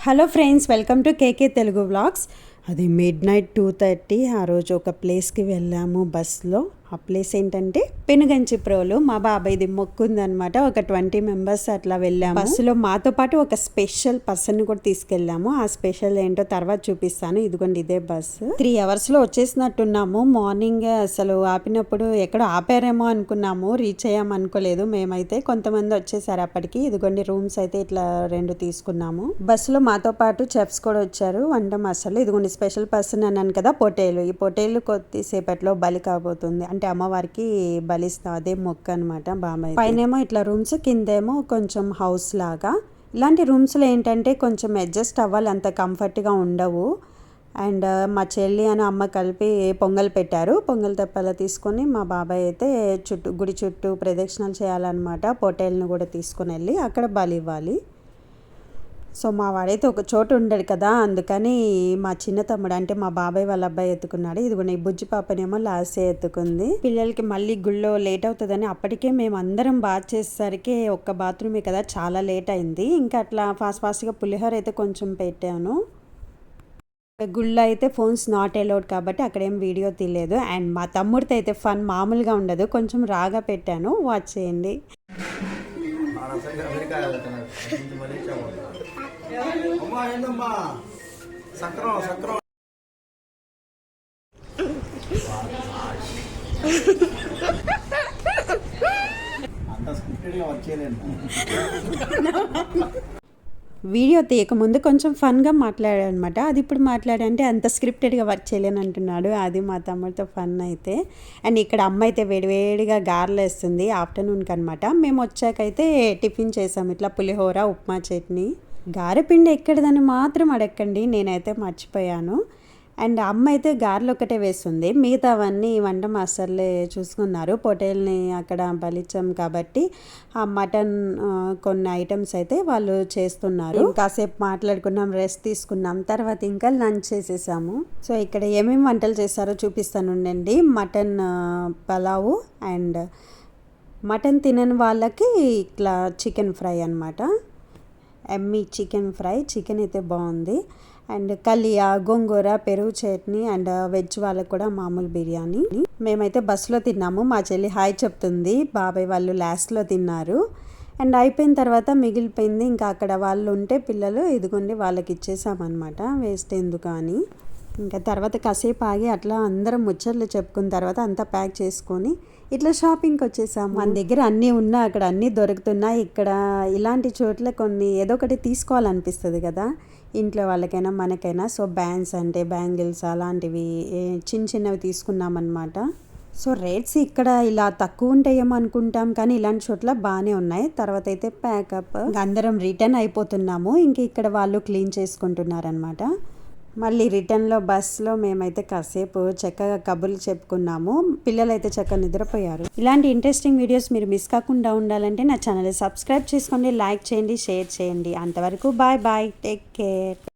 Hello friends welcome to KK Telugu vlogs అది midnight two thirty ఆ రోజు ఒక ప్లేస్కి వెళ్ళాము బస్లో ఆ ప్లేస్ ఏంటంటే పెనుగంచి ప్రోలు. మా బాబాయ్ది మొక్కుందనమాట ఒక ట్వంటీ మెంబర్స్ అట్లా వెళ్ళాము. బస్సులో మాతో పాటు ఒక స్పెషల్ పర్సన్ కూడా తీసుకెళ్ళాము. ఆ స్పెషల్ ఏంటో తర్వాత చూపిస్తాను. ఇదిగోండి ఇదే బస్సు త్రీ అవర్స్లో వచ్చేసినట్టున్నాము. మార్నింగ్ అసలు ఆపినప్పుడు ఎక్కడ ఆపారేమో అనుకున్నాము. రీచ్ అయ్యాము అనుకోలేదు. మేమైతే కొంతమంది వచ్చేసారు అప్పటికి. ఇదిగోండి రూమ్స్ అయితే ఇట్లా రెండు తీసుకున్నాము. బస్సులో మాతో పాటు చెఫ్స్ కూడా వచ్చారు. వంట అసలు ఇదిగోండి స్పెషల్ పర్సన్ అన్నాను కదా పొటేలు. ఈ పొటేలు కొద్దిసేపట్లో బలి కాబోతుంది. అంటే అమ్మవారికి బలిస్తాం అదే మొక్క అనమాట బాబాయ్ పైనేమో ఇట్లా రూమ్స్ కిందేమో కొంచెం హౌస్ లాగా. ఇలాంటి రూమ్స్లో ఏంటంటే కొంచెం అడ్జస్ట్ అవ్వాలి అంత కంఫర్ట్గా ఉండవు. అండ్ మా చెల్లి అని అమ్మ కలిపి పొంగల్ పెట్టారు. పొంగల్ తెప్పల తీసుకొని మా బాబాయ్ అయితే చుట్టూ గుడి చుట్టూ ప్రదక్షిణలు చేయాలన్నమాట. పొటేల్ని కూడా తీసుకుని వెళ్ళి అక్కడ బలి ఇవ్వాలి. సో మా వాడైతే ఒక చోటు ఉండడు కదా అందుకని మా చిన్న తమ్ముడు అంటే మా బాబాయ్ వాళ్ళ అబ్బాయి ఎత్తుకున్నాడు. ఇదిగోండి ఈ బుజ్జి పాపనేమో లాస్టే ఎత్తుకుంది. పిల్లలకి మళ్ళీ గుళ్ళో లేట్ అవుతుందని అప్పటికే మేము అందరం బాత్ చేసేసరికి ఒక్క బాత్రూమే కదా చాలా లేట్ అయింది. ఇంకా అట్లా ఫాస్ట్ ఫాస్ట్గా పులిహోర అయితే కొంచెం పెట్టాను. గుళ్ళో అయితే ఫోన్స్ నాట్ అలౌడ్ కాబట్టి అక్కడేం వీడియో తీయలేదు. అండ్ మా తమ్ముడితో అయితే ఫన్ మామూలుగా ఉండదు కొంచెం రాగా పెట్టాను. వాచ్ చేయండి. అమ్మా ఏందమ్మా సక్రం సక్రం. అంత స్క్రిప్టెడ్గా వీడియో తీయకముందు కొంచెం ఫన్గా మాట్లాడాడు అనమాట అది ఇప్పుడు మాట్లాడంటే అంత స్క్రిప్టెడ్గా వర్క్ చేయలేను అంటున్నాడు అది మా తమ్ముడితో ఫన్ అయితే. అండ్ ఇక్కడ అమ్మ అయితే వేడివేడిగా గారెలు వేస్తుంది ఆఫ్టర్నూన్కి అనమాట మేము వచ్చాకైతే టిఫిన్ చేసాం ఇట్లా పులిహోర ఉప్మా చట్నీ. గారెపిండి ఎక్కడదని మాత్రం అడగండి నేనైతే మర్చిపోయాను. అండ్ అమ్మ అయితే గారెలు ఒకటే వేస్తుంది. మిగతావన్నీ వంట మాస్టర్లే చూసుకున్నారు. పొటేల్ని అక్కడ బలిచ్చాం కాబట్టి ఆ మటన్ కొన్ని ఐటమ్స్ అయితే వాళ్ళు చేస్తున్నారు. కాసేపు మాట్లాడుకున్నాం రెస్ట్ తీసుకున్నాం. తర్వాత ఇంకా లంచ్ చేసేసాము. సో ఇక్కడ ఏమేమి వంటలు చేస్తారో చూపిస్తాను ఉండండి. మటన్ పలావు అండ్ మటన్ తినని వాళ్ళకి ఇట్లా చికెన్ ఫ్రై అనమాట ఎమ్మీ చికెన్ ఫ్రై. చికెన్ అయితే బాగుంది. అండ్ కలియా గోంగూర పెరుగు చట్నీ అండ్ వెజ్ వాళ్ళకి కూడా మామూలు బిర్యానీ. మేమైతే బస్సులో తిన్నాము. మా చెల్లి హాయ్ చెప్తుంది. బాబాయ్ వాళ్ళు లాస్ట్లో తిన్నారు. అండ్ అయిపోయిన తర్వాత మిగిలిపోయింది. ఇంకా అక్కడ వాళ్ళు ఉంటే పిల్లలు ఇదిగోండి వాళ్ళకి ఇచ్చేసామన్నమాట. వేస్ట్ ఎందుకు అని. ఇంకా తర్వాత కాసేపు ఆగి అట్లా అందరం ముచ్చట్లు చెప్పుకున్న తర్వాత అంతా ప్యాక్ చేసుకొని ఇట్లా షాపింగ్కి వచ్చేసాము. మన దగ్గర అన్నీ ఉన్నా అక్కడ అన్నీ దొరుకుతున్నాయి ఇక్కడ ఇలాంటి చోట్ల కొన్ని ఏదో ఒకటి తీసుకోవాలనిపిస్తుంది కదా. ఇంట్లో వాళ్ళకైనా మనకైనా. సో బ్యాండ్స్ అంటే బ్యాంగిల్స్ అలాంటివి చిన్న చిన్నవి తీసుకున్నామన్నమాట. సో రేట్స్ ఇక్కడ ఇలా తక్కువ ఉంటాయేమో అనుకుంటాం కానీ ఇలాంటి చోట్ల బాగానే ఉన్నాయి. తర్వాత అయితే ప్యాకప్. అందరం రిటర్న్ అయిపోతున్నాము. ఇంక ఇక్కడ వాళ్ళు క్లీన్ చేసుకుంటున్నారనమాట మళ్ళీ రిటర్న్లో బస్లో మేమైతే కాసేపు చక్కగా కబుర్లు చెప్పుకున్నాము. పిల్లలైతే చక్కగా నిద్రపోయారు. ఇలాంటి ఇంట్రెస్టింగ్ వీడియోస్ మీరు మిస్ కాకుండా ఉండాలంటే నా ఛానల్ సబ్స్క్రైబ్ చేసుకోండి లైక్ చేయండి షేర్ చేయండి. అంతవరకు బాయ్ బాయ్ టేక్ కేర్